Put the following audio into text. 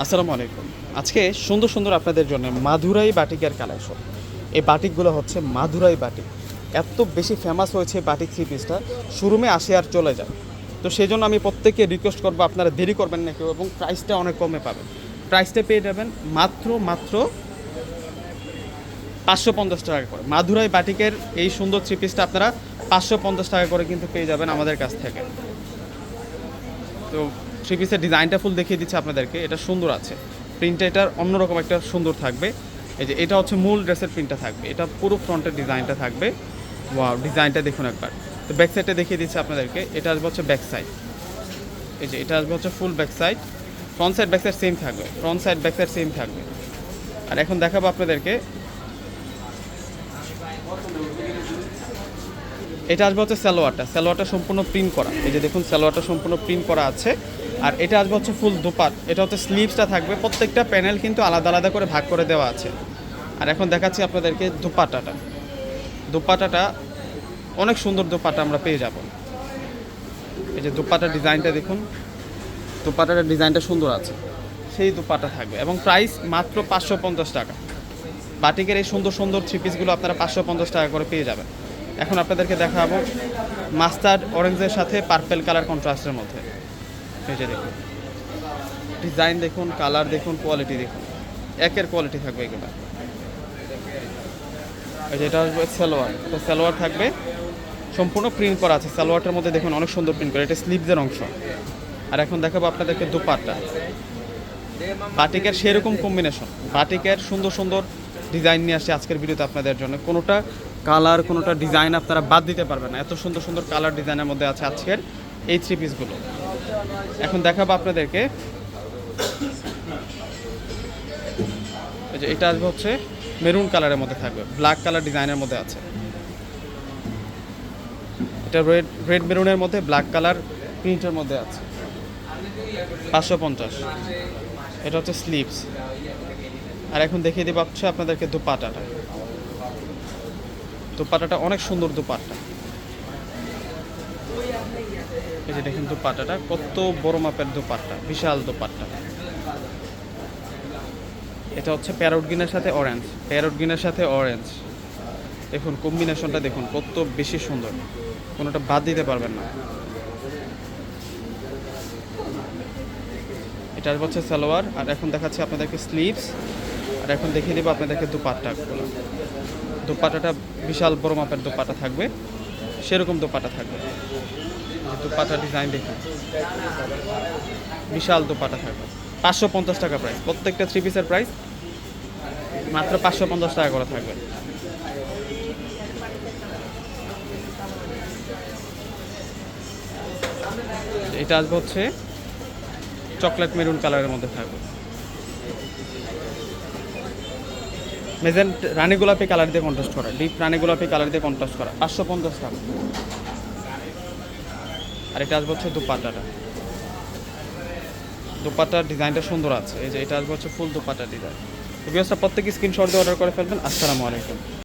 আসসালামু আলাইকুম। আজকে সুন্দর সুন্দর আপনাদের জন্য মাধুরাই বাটিকের কালেকশন এই বাটিকগুলো হচ্ছে মাধুরাই বাটিক। এত বেশি ফেমাস হয়েছে বাটিক থ্রি পিসটা শোরুমে আসে আর চলে যায়। তো সেই জন্য আমি প্রত্যেককে রিকোয়েস্ট করব, আপনারা দেরি করবেন না কেউ এবং প্রাইসটা অনেক কমে পাবেন। প্রাইসটা পেয়ে যাবেন মাত্র মাত্র পাঁচশো পঞ্চাশ টাকা করে। মাধুরাই বাটিকের এই সুন্দর থ্রি পিসটা আপনারা পাঁচশো পঞ্চাশ টাকা করে কিন্তু পেয়ে যাবেন আমাদের কাছ থেকে। তো থ্রি পিসের ডিজাইনটা ফুল দেখিয়ে দিচ্ছে আপনাদেরকে। এটা সুন্দর আছে। প্রিন্টটা এটার অন্যরকম একটা সুন্দর থাকবে। এই যে এটা হচ্ছে মূল ড্রেসের প্রিন্টটা থাকবে। এটা পুরো ফ্রন্টের ডিজাইনটা থাকবে। ওয়াও, ডিজাইনটা দেখুন একবার। তো ব্যাক সাইডটা দেখিয়ে দিচ্ছে আপনাদেরকে। এটা আসবে হচ্ছে ব্যাক সাইড। এই যে এটা আসবে হচ্ছে full back side. Front side, back side same থাকবে। Front side, back side same থাকবে। আর এখন দেখাবো আপনাদেরকে। এটা আসবে হচ্ছে সালোয়ারটা। সালোয়ারটা সম্পূর্ণ প্রিন্ট করা। এই যে দেখুন, সালোয়ারটা সম্পূর্ণ প্রিন্ট করা আছে। আর এটা আসবে হচ্ছে ফুল দুপাট। এটা হচ্ছে স্লিভসটা থাকবে। প্রত্যেকটা প্যানেল কিন্তু আলাদা আলাদা করে ভাগ করে দেওয়া আছে। আর এখন দেখাচ্ছি আপনাদেরকে দুপাটাটা। দুপাটাটা, অনেক সুন্দর দুপাটা আমরা পেয়ে যাব। এই যে দুপাটার ডিজাইনটা দেখুন। দুপাটার ডিজাইনটা সুন্দর আছে। সেই দুপাটা থাকবে। এবং প্রাইস মাত্র পাঁচশো পঞ্চাশ টাকা। বাটিকের এই সুন্দর সুন্দর থ্রি পিসগুলো আপনারা পাঁচশো পঞ্চাশ টাকা করে পেয়ে যাবেন। এখন আপনাদেরকে দেখাবো মাস্টার্ড অরেঞ্জের সাথে পার্পেল কালার কন্ট্রাস্টের মধ্যে। এই দেখুন। ডিজাইন দেখুন, কালার দেখুন, কোয়ালিটি দেখুন। একের কোয়ালিটি থাকবে এগুলো। এই যে এটা আসবে সালোয়ার। তো সালোয়ার থাকবে। সম্পূর্ণ প্রিন্ট করা আছে। সালোয়ারটার মধ্যে দেখুন, অনেক সুন্দর প্রিন্ট করা। এটা স্লিভসের অংশ। আর এখন দেখাবো আপনাদেরকে দুপাট্টা। বাটিকের সেরকম কম্বিনেশন। বাটিকের সুন্দর সুন্দর ডিজাইন নিয়ে আসছে আজকের ভিডিওতে আপনাদের জন্য। কোনোটা কালার কোনোটা ডিজাইন আপনারা বাদ দিতে পারবেন না। এত সুন্দর সুন্দর কালার ডিজাইনের মধ্যে আছে আজকের এই থ্রি পিসগুলো এখন দেখাবো আপনাদেরকে। যে এটা আসবে হচ্ছে মেরুন কালারের মধ্যে থাকবে ব্ল্যাক কালার ডিজাইনের মধ্যে আছে। এটা রেড রেড মেরুনের মধ্যে ব্ল্যাক কালার প্রিন্টের মধ্যে আছে। পাঁচশো পঞ্চাশ। এটা হচ্ছে স্লিভস আর এখন দেখিয়ে দেবো হচ্ছে আপনাদেরকে দুপাটাটা। দুপাটাটা অনেক সুন্দর দুপাট্টা। এই যে দেখেন দুপাট্টাটা কত বড় মাপের দুপাট্টা, বিশাল দুপাট্টা। এটা হচ্ছে প্যারট গ্রিনের সাথে অরেঞ্জ প্যারট গ্রিনের সাথে অরেঞ্জ দেখুন কম্বিনেশনটা দেখুন, কত বেশি সুন্দর। কোনোটা বাদ দিতে পারবেন না। এটা হচ্ছে সালোয়ার, আর এখন দেখাচ্ছি আপনাদেরকে স্লিভস আর এখন দেখিয়ে দেবো আপনাদেরকে দুপাট্টাগুলো। দুপাটাটা বিশাল বড় মাপের দুপাটা থাকবে। সেরকম দুপাটা থাকবে। দুপাটা ডিজাইন দেখুন। বিশাল দুপাটা থাকবে। পাঁচশো পঞ্চাশ টাকা প্রাইস প্রত্যেকটা থ্রি পিসের প্রাইস মাত্র পাঁচশো পঞ্চাশ টাকা করে থাকবে। এটা আসবে হচ্ছে চকলেট মেরুন কালারের মধ্যে থাকবে। মেজেন্ট রানী গোলাপি কালার দিয়ে কন্ট্রাস্ট করা ডিপ রানী গোলাপি কালার দিয়ে কন্ট্রাস্ট করা, পাঁচশো পঞ্চাশ টাকা আর এটা আসবে হচ্ছে দুপাটাটা দুপাটার ডিজাইনটা সুন্দর আছে, এই যে এটা আসবে হচ্ছে ফুল দুপাটার ডিজাইন প্রত্যেক স্ক্রিনশট দিয়ে অর্ডার করে ফেলবেন। আসসালামু আলাইকুম।